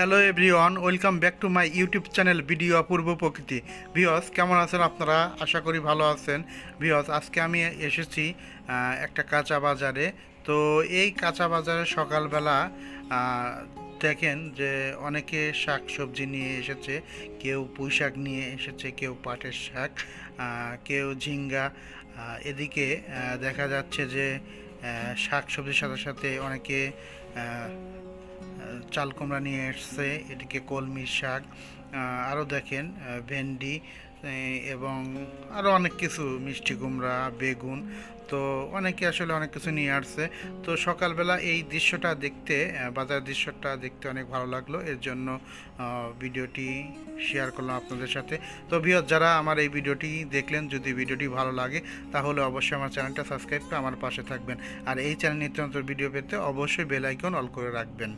Hello everyone, welcome back to my YouTube channel video অপূর্ব প্রকৃতি। ভিওস কেমন আছেন আপনারা? আশা করি ভালো আছেন। ভিওস আজকে আমি এসেছি একটা কাঁচা বাজারে। তো এই কাঁচা বাজারে সকালবেলা দেখেন যে অনেকে শাক সবজি নিয়ে এসেছে, কেউ পুঁই শাক নিয়ে এসেছে, কেউ পাটের শাক কেউ ঝিঙ্গা। এদিকে দেখা যাচ্ছে যে শাক সবজির সাথে সাথে অনেকে চাল কুমড়া নিয়ে এসছে, এদিকে কলমি শাক আরও দেখেন ভেন্ডি এবং আরও অনেক কিছু, মিষ্টি কুমড়া, বেগুন, তো অনেকে আসলে অনেক কিছু নিয়ে আসছে। তো সকালবেলা এই দৃশ্যটা দেখতে বাজার দৃশ্যটা দেখতে অনেক ভালো লাগল, এর জন্য ভিডিওটি শেয়ার করলাম আপনাদের সাথে। তো বিয়ত যারা আমার এই ভিডিওটি দেখলেন, যদি ভিডিওটি ভালো লাগে, তাহলে অবশ্যই আমার চ্যানেলটা সাবস্ক্রাইব করে আমার পাশে থাকবেন। আর এই চ্যানেল নিত্য ভিডিও পেতে অবশ্যই বেল আইকন অল করে রাখবেন।